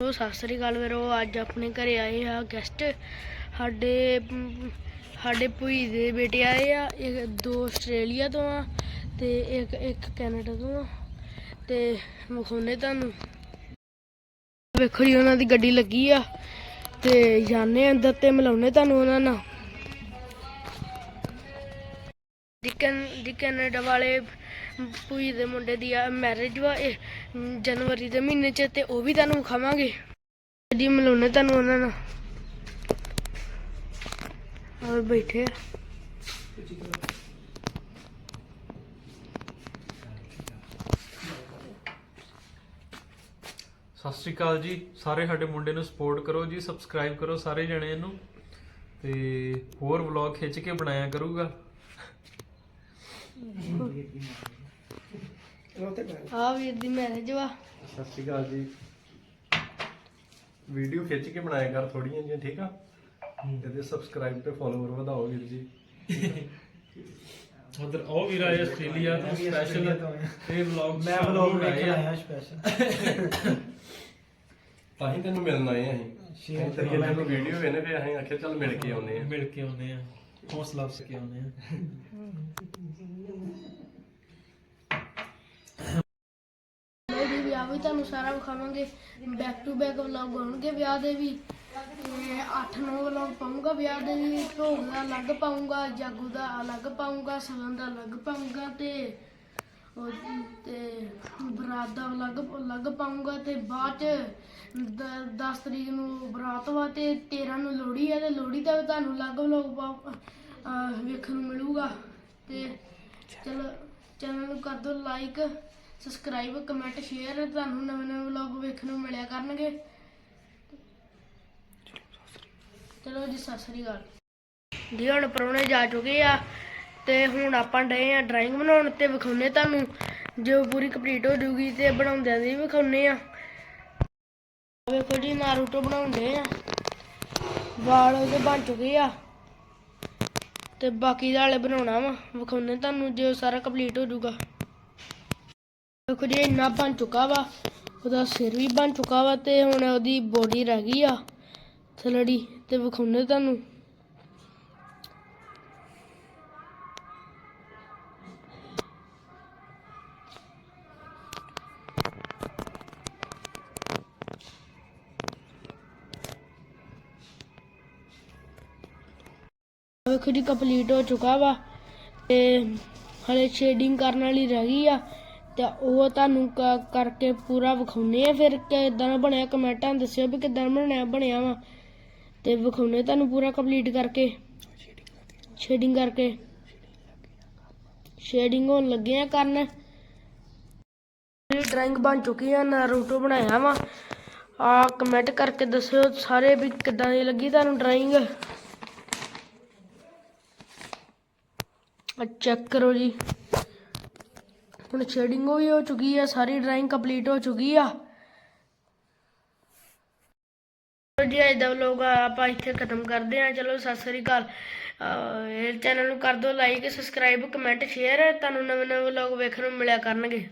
ਉਹ ਸਤਿ ਸ੍ਰੀ ਅਕਾਲ ਵੀਰੋ। ਅੱਜ ਆਪਣੇ ਘਰੇ ਆਏ ਆ ਗੈਸਟ ਸਾਡੇ ਸਾਡੇ ਭੂਈ ਦੇ ਬੇਟੇ ਆਏ ਆ। ਇੱਕ, ਦੋ ਆਸਟ੍ਰੇਲੀਆ ਤੋਂ ਆ ਤੇ ਇੱਕ ਇੱਕ ਕੈਨੇਡਾ ਤੋਂ ਆ। ਤੇ ਵਿਖਾਉਣੇ ਤੁਹਾਨੂੰ। ਵੇਖੋ ਜੀ, ਉਹਨਾਂ ਦੀ ਗੱਡੀ ਲੱਗੀ ਆ ਤੇ ਜਾਣੇ ਅੰਦਰ ਤੇ ਮਿਲਾਉਣੇ ਤੁਹਾਨੂੰ ਉਹਨਾਂ ਨਾਲ। ਦੀ ਦੀ ਕੈਨੇਡਾ ਵਾਲੇ ਭੂਈ ਦੇ ਮੁੰਡੇ ਦੀ ਮੈਰਿਜ ਵਾ, ਇਹ ਜਨਵਰੀ ਦੇ ਮਹੀਨੇ ਚ, ਤੇ ਉਹ ਵੀ ਤੁਹਾਨੂੰ ਵਿਖਾਵਾਂਗੇ। ਜੀ ਮਿਲਾਉਣੇ ਤੁਹਾਨੂੰ ਉਹਨਾਂ ਨਾਲ। ਔਰ ਬੈਠੇ ਸਤਿ ਸ਼੍ਰੀ ਅਕਾਲ ਜੀ। ਸਾਰੇ ਸਾਡੇ ਮੁੰਡੇ ਨੂੰ ਸਪੋਰਟ ਕਰੋ ਜੀ ਸਬਸਕ੍ਰਾਈਬ ਕਰੋ ਸਾਰੇ ਜਣੇ ਇਹਨੂੰ ਤੇ ਹੋਰ ਵਲੌਗ ਖਿੱਚ ਕੇ ਬਣਾਇਆ ਕਰੂਗਾ। ਆ ਵੀਰ ਦੀ ਮੈਰਿਜ ਵਾ। ਸਤਿ ਸ਼੍ਰੀ ਅਕਾਲ ਜੀ। ਵੀਡੀਓ ਖਿੱਚ ਕੇ ਬਣਾਇਆ ਕਰ ਥੋੜੀਆਂ ਜਿਹੀਆਂ ਠੀਕ ਆ? ਇਹਦੇ ਸਬਸਕ੍ਰਾਈਬ ਤੇ ਫੋਲੋਵਰ ਵਧਾਓ ਵੀਰ ਜੀ। ਉਧਰ ਉਹ ਵੀਰ ਆਏ ਆਸਟ੍ਰੇਲੀਆ ਤੋਂ ਸਪੈਸ਼ਲ ਇਹ ਵਲੌਗ ਮੈਂ ਵਲੌਗ ਵੇਖ ਕੇ ਆਇਆ ਸਪੈਸ਼ਲ ਤਾਂ ਹੀ ਤੈਨੂੰ ਮਿਲਣ ਆਏ ਆ ਅਸੀਂ। Share ਤੇ ਤੈਨੂੰ ਵੀਡੀਓ ਵੇਨੇ ਫੇ ਅਸੀਂ ਆਖਿਆ ਚੱਲ ਮਿਲ ਕੇ ਆਉਨੇ ਆ। ਮਿਲ ਕੇ ਆਉਨੇ ਆ। ਹੌਸਲਾ ਅਫਸ ਕੇ ਆਉਨੇ ਆ ਲੋ ਜੀ ਵਿਆਹ ਵੀ ਤੁਹਾਨੂੰ ਸਾਰਾ ਵਿਖਾਵਾਂਗੇ ਬੈਕ ਟੂ ਬੈਕ ਵਲੌਗ ਆਉਣਗੇ ਵਿਆਹ ਦੇ ਵੀ, ਤੇ 8-9 ਵਲੌਗ ਪਾਉਂਗਾ ਵਿਆਹ ਦੇ ਵੀ ਭੋਗ ਦਾ ਅਲੱਗ ਪਾਉਂਗਾ ਜਾਗੂ ਦਾ ਅਲੱਗ ਪਾਉਂਗਾ ਸਗਨ ਦਾ ਅਲੱਗ ਪਾਉਂਗਾ ਤੇ ਉਹ ਤੇ ਦਾ ਅਲੱਗ ਅਲੱਗ ਪਾਉਂਗਾ ਤੇ ਬਾਅਦ ਚ 10 ਤਰੀਕ ਨੂੰ ਬਰਾਤ ਵਾ ਤੇ 13 ਨੂੰ ਲੋਹੜੀ ਆ ਤੇ ਲੋਹੜੀ ਦਾ ਵੀ ਤੁਹਾਨੂੰ ਅਲੱਗ ਵਲੌਗ ਵੇਖਣ ਨੂੰ ਮਿਲੂਗਾ। ਤੇ ਚਲੋ, ਚੈਨਲ ਨੂੰ ਕਰ ਦਿਓ ਲਾਈਕ ਸਬਸਕ੍ਰਾਈਬ ਕਮੈਂਟ ਸ਼ੇਅਰ ਤੁਹਾਨੂੰ ਨਵੇਂ ਨਵੇਂ ਵਲੌਗ ਵੇਖਣ ਨੂੰ ਮਿਲਿਆ ਕਰਨਗੇ। ਚਲੋ ਜੀ, ਸਤਿ ਸ੍ਰੀ ਅਕਾਲ। ਜੀ ਹੁਣ ਪ੍ਰਾਹੁਣੇ ਜਾ ਚੁੱਕੇ ਆ। ਤੇ ਹੁਣ ਆਪਾਂ ਡਏ ਆ ਡਰਾਇੰਗ ਬਣਾਉਣ ਤੇ ਵਿਖਾਉਨੇ ਤੁਹਾਨੂੰ, ਜੋ ਪੂਰੀ ਕੰਪਲੀਟ ਹੋ ਜੂਗੀ ਤੇ ਬਣਾਉਂਦਿਆਂ ਦੀ ਵੀ ਵਿਖਾਉਨੇ ਆ। ਵੇਖੋ ਜੀ ਨਾਰੂਟੋ ਬਣਾਉਂਦੇ ਆ। ਵਾਲ ਉਹਦੇ ਬਣ ਚੁੱਕੇ ਆ। ਤੇ ਬਾਕੀ ਦਾ ਹਲੇ ਬਣਾਉਣਾ ਵਾ ਵਿਖਾਉਨੇ ਤੁਹਾਨੂੰ ਜੋ ਸਾਰਾ ਕੰਪਲੀਟ ਹੋ ਜਾਊਗਾ। ਦੇਖੋ ਜੀ, ਇੰਨਾ ਬਣ ਚੁੱਕਾ ਵਾ, ਉਹਦਾ ਸਿਰ ਵੀ ਬਣ ਚੁੱਕਾ ਵਾ ਤੇ ਹੁਣ ਉਹਦੀ ਬੋਡੀ ਰਹਿ ਗਈ ਆ, ਥਲੜੀ, ਤੇ ਵਿਖਾਉਨੇ ਤੁਹਾਨੂੰ। ਵੇਖੋ ਜੀ ਕੰਪਲੀਟ ਹੋ ਚੁੱਕਾ ਵਾ ਤੇ ਹਲੇ ਸ਼ੇਡਿੰਗ ਕਰਨ ਵਾਲੀ ਰਹਿ ਗਈ ਆ ਤੇ ਉਹ ਤੁਹਾਨੂੰ ਕ- ਕਰਕੇ ਪੂਰਾ ਵਿਖਾਉਨੇ ਆ। ਫਿਰ ਕਿਦਾਂ ਦਾ ਬਣਿਆ ਕਮੈਂਟਾਂ 'ਚ ਦੱਸਿਓ ਵੀ ਕਿਦਾਂ ਬਣਿਆ ਬਣਿਆ ਵਾ। ਤੇ ਵਿਖਾਉਨੇ ਤੁਹਾਨੂੰ ਪੂਰਾ ਕੰਪਲੀਟ ਕਰਕੇ। ਸ਼ੇਡਿੰਗ ਕਰਕੇ। ਸ਼ੇਡਿੰਗ ਹੋਣ ਲੱਗੇ ਆ ਕਰਨ। ਡਰਾਇੰਗ ਬਣ ਚੁੱਕੀ ਆ ਨਾਰੂਟੋ ਬਣਾਇਆ ਵਾ। ਆ ਕਮੈਂਟ ਕਰਕੇ ਦੱਸਿਓ ਸਾਰੇ ਵੀ ਕਿਦਾਂ ਦੀ ਲੱਗੀ ਤੁਹਾਨੂੰ ਡਰਾਇੰਗ ਚੈੱਕ ਕਰੋ ਜੀ। ਹੁਣ ਸ਼ੇਡਿੰਗ ਵੀ ਹੋ ਚੁੱਕੀ ਆ, ਸਾਰੀ ਡਰਾਇੰਗ ਕੰਪਲੀਟ ਹੋ ਚੁੱਕੀ ਆ। ਚਲੋ ਜੀ, ਅੱਜ ਦਾ ਵਲੋਗ ਆਪਾਂ ਇੱਥੇ ਖਤਮ ਕਰਦੇ ਹਾਂ। ਚਲੋ, ਸਤਿ ਸ੍ਰੀ ਅਕਾਲ। ਇਹ ਚੈਨਲ ਨੂੰ ਕਰ ਦਿਓ ਲਾਈਕ ਸਬਸਕ੍ਰਾਈਬ ਕਮੈਂਟ ਸ਼ੇਅਰ ਤੁਹਾਨੂੰ ਨਵੇਂ ਨਵੇਂ ਵਲੋਗ ਵੇਖਣ ਨੂੰ ਮਿਲਿਆ ਕਰਨਗੇ।